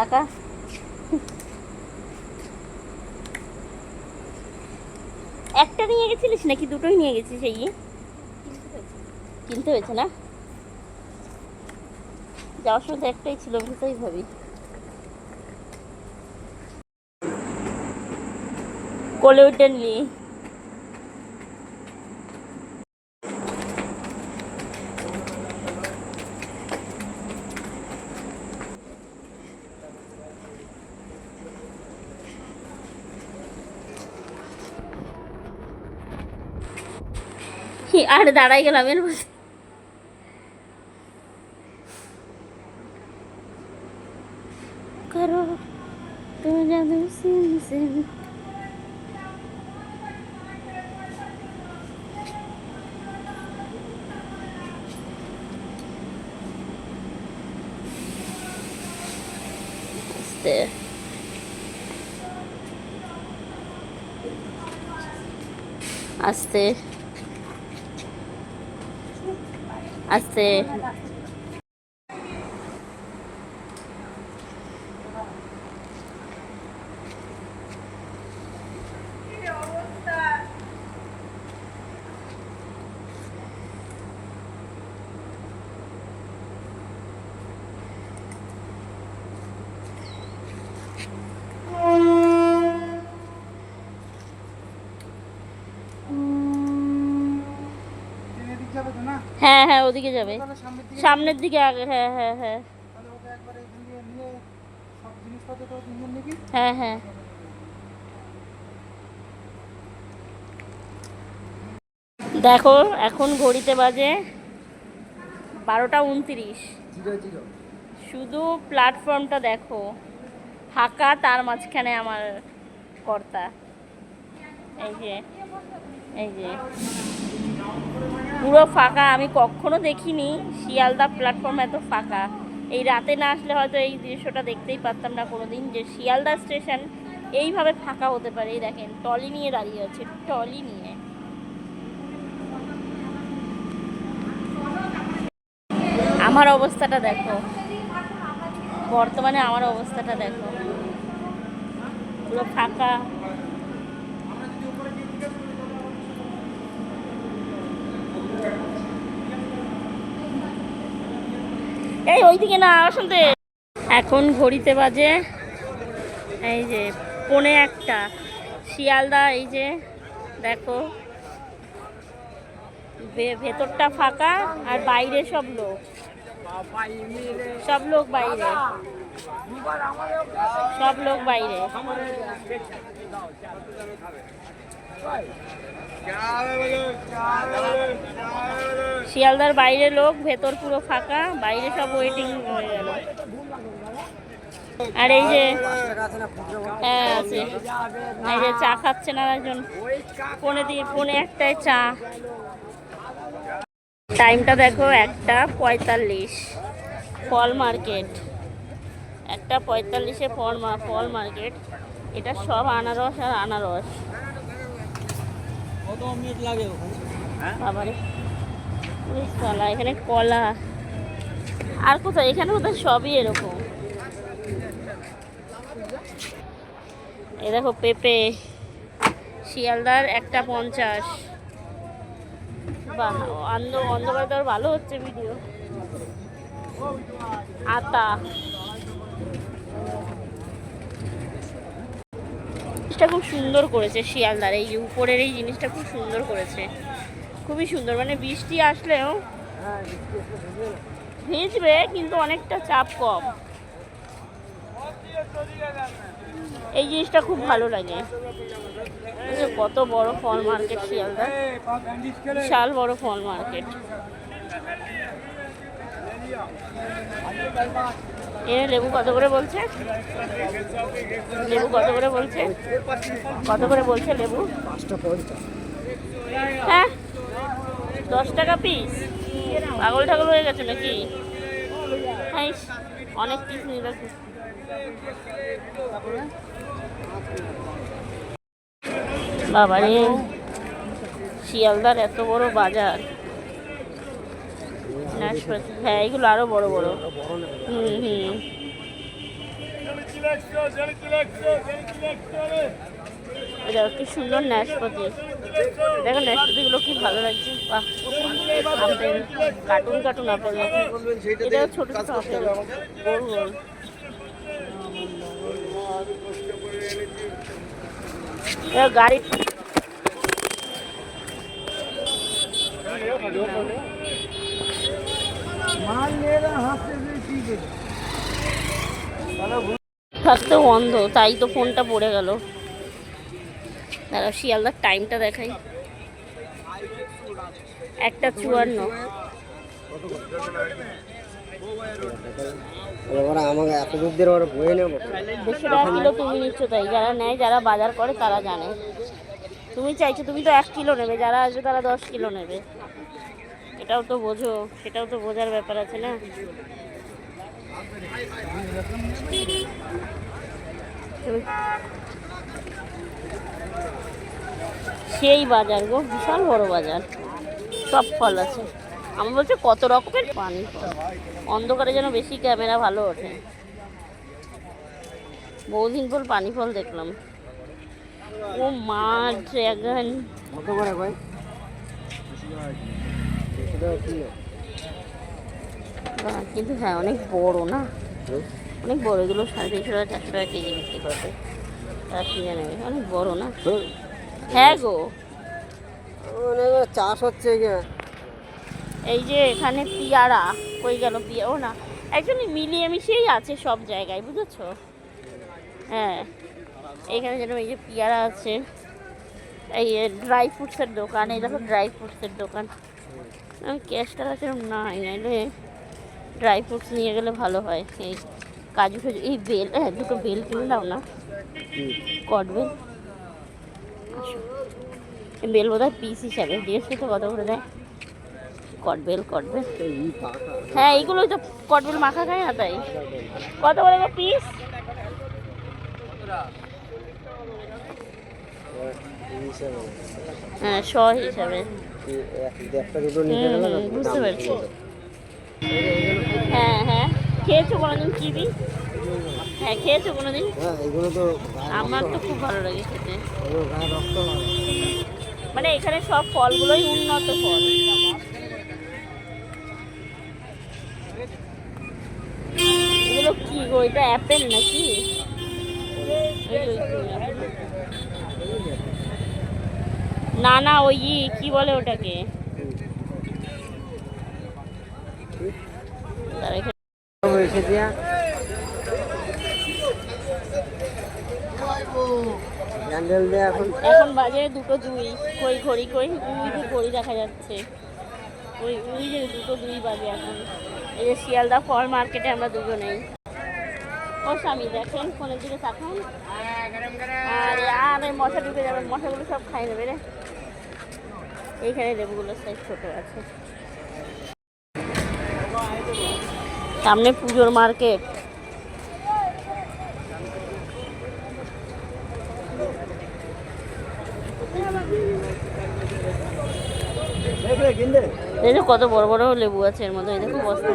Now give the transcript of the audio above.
টাকা। একটা নিয়ে গেছিলিস নাকি? দুটোই নিয়ে গেছিস সেই কিনতে হয়েছে। না? যাওয়ার সময় একটাই ছিল ভীষণই ভাবি কোলে উঠে নিয়ে আর দাঁড়াই গেলাম এর মধ্যে। করো তুমি জানো সিম সিম। আস্তে। আস্তে। আস্তে এদিক যাবে তো না হ্যাঁ হ্যাঁ ওদিকে যাবে। সামনের দিকে আগে হ্যাঁ হ্যাঁ হ্যাঁ। হ্যাঁ হ্যাঁ। দেখো এখন ঘড়িতে বাজে বারোটা উনত্রিশ। শুধু প্ল্যাটফর্মটা দেখো। ফাঁকা তার মাঝখানে আমার কর্তা। এই যে এই যে। পুরো ফাঁকা, আমি কখনো দেখিনি শিয়ালদা প্ল্যাটফর্ম এত ফাঁকা। এই রাতে না আসলে হয়তো এই দৃশ্যটা দেখতেই পারতাম না কোনো দিন যে শিয়ালদা স্টেশন এইভাবে ফাঁকা হতে পারে। এই দেখেন টলি নিয়ে দাঁড়িয়ে আছে টলি নিয়ে। আমার অবস্থাটা দেখো। বর্তমানে আমার অবস্থাটা দেখো। পুরো ফাঁকা। না এখন ঘড়িতে বাজে, এই যে পনে একটা। শিয়ালদা, এই যে, দেখো। ভেতরটা ফাঁকা আর বাইরে সব লোক। সব লোক বাইরে। সব লোক বাইরে। শিয়ালদার বাইরে লোক, ভেতর পুরো ফাঁকা, বাইরে সব ওয়েটিং হয়ে গেল। আর এই যে হ্যাঁ আছে। এই যে চা খাচ্ছে না একজন। পনে দিয়ে পনে একটাই চা। টাইমটা দেখো একটা পঁয়তাল্লিশ। ফল মার্কেট। একটা পঁয়তাল্লিশে ফল ফল মার্কেট। এটা সব আনারস আর আনারস। ওরে শালা, এখানে কলা। আর কোথায়? এখানে কোথায় সবই এরকম। এ দেখো পেঁপে শিয়ালদার একটা পঞ্চাশ। বাহ অন্ধ অন্ধকার ভালো হচ্ছে ভিডিও আতা। জিনিসটা খুব সুন্দর করেছে শিয়ালদার। এই উপরের এই জিনিসটা খুব সুন্দর করেছে। খুবই সুন্দর মানে বৃষ্টি আসলেও ভিজবে, কিন্তু অনেকটা চাপ কম। এই জিনিসটা খুব ভালো লাগে। কত বড় ফল মার্কেট শিয়ালদা। বিশাল বড় ফল মার্কেট। এ লেবু কত করে বলছে? লেবু কত করে বলছে? কত করে বলছে লেবু? হ্যাঁ? দশ টাকা পিস পাগল ঠাগল হয়ে গেছে নাকি? হ্যাঁ অনেক পিস নিয়ে রাখি বাবারে, শিয়ালদার এত বড় বাজার। নাশপাতি হ্যাঁ এগুলো আরও বড় বড়। হুম হুম। দেখো কি সুন্দর নাশপাতি। দেখো নাশপাতিগুলো কি ভালো লাগছে। বাহ কার্টুন কার্টুন আপেল এটাও ছোট ছোট আপেল গোল গোল গাড়ি থাকতে বন্ধ, তাই তো ফোনটা পড়ে গেল। দাঁড়া শিয়ালদার টাইমটা দেখাই। একটা চুয়ান্ন। আমাকে টাকা কিলো তুমি নিচ্ছ তাই, যারা নেয়, যারা বাজার করে, তারা জানে। তুমি চাইছো, তুমি তো এক কিলো নেবে, যারা আসবে, তারা দশ কিলো নেবে। এটাও তো বোঝো, সেটাও তো বোঝার ব্যাপার আছে না? সেই বাজার গো, বিশাল বড় বাজার। সব ফল আছে। আমি বলছি কত রকমের পানি অন্ধকারে যেন বেশি ক্যামেরা ভালো ওঠে। বহুদিন পর পানি ফল দেখলাম। ও মা, ড্রাগন। কত করে কিন্তু হ্যাঁ অনেক বড় না? অনেক বড় এগুলো সাড়ে তিনশো টাকা চারশো টাকা কেজি বিক্রি করবে তারা কিনে নেবে অনেক বড় না? হ্যাঁ গো। অনেক চাষ হচ্ছে এখানে এই যে এখানে পিয়ারা কই গেল পিয়া ও না অ্যাকচুয়ালি মিলিয়ে মিশিয়েই আছে সব জায়গায় বুঝেছ? হ্যাঁ এইখানে যেন এই যে পিয়ারা আছে এই ড্রাই ফ্রুটসের দোকান এই দেখো ড্রাই ফ্রুটসের দোকান। আমি ক্যাশটা আছে নাই, নাইলে ড্রাই ফ্রুটস নিয়ে গেলে ভালো হয়। এই কাজু ফাজু, এই বেল হ্যাঁ দুটো বেল কিনে দাও না। কটবেল বেল। বোধ হয় পিস হিসাবে জিজ্ঞেস করতে কত করে দেয়? কটবেল কটবেল হ্যাঁ এইগুলোই তো কটবেল মাখা খায় না তাই। কত করে পিস হ্যাঁ শ হিসাবে। একটা দুটো নিতে গেলে বুঝতে পারছি। হ্যাঁ হ্যাঁ। খেয়েছো কোনোদিন কিবি? হ্যাঁ খেয়েছো কোনোদিন? হ্যাঁ এগুলো তো গায়ে আমার তো খুব ভালো লাগে খেতে। মানে এখানে সব ফলগুলোই উন্নত ফল। এগুলো কি গো এটা অ্যাপেল নাকি এই যে ওই তো apple। না না, ওই কি বলে ওটাকে? এখানে- বাজে দুটো দুই কই ঘড়ি কই যে ঘড়ি দেখা যাচ্ছে। ওই উই যে দুটো দুই বাজে এখন। এই যে শিয়ালদা ফল মার্কেটে আমরা দুজনেই। ও স্বামী, দেখেন ফোনের দিকে তাকান। আরে আরে, মশা ঢুকে যাবে, মশাগুলো সব খাই নেবে রে। এইখানে লেবুগুলোর সাইজ ছোট আছে। সামনে পুজোর মার্কেট। এই যে কত বড় বড় লেবু আছে এর মধ্যে এই খুব বস্তা।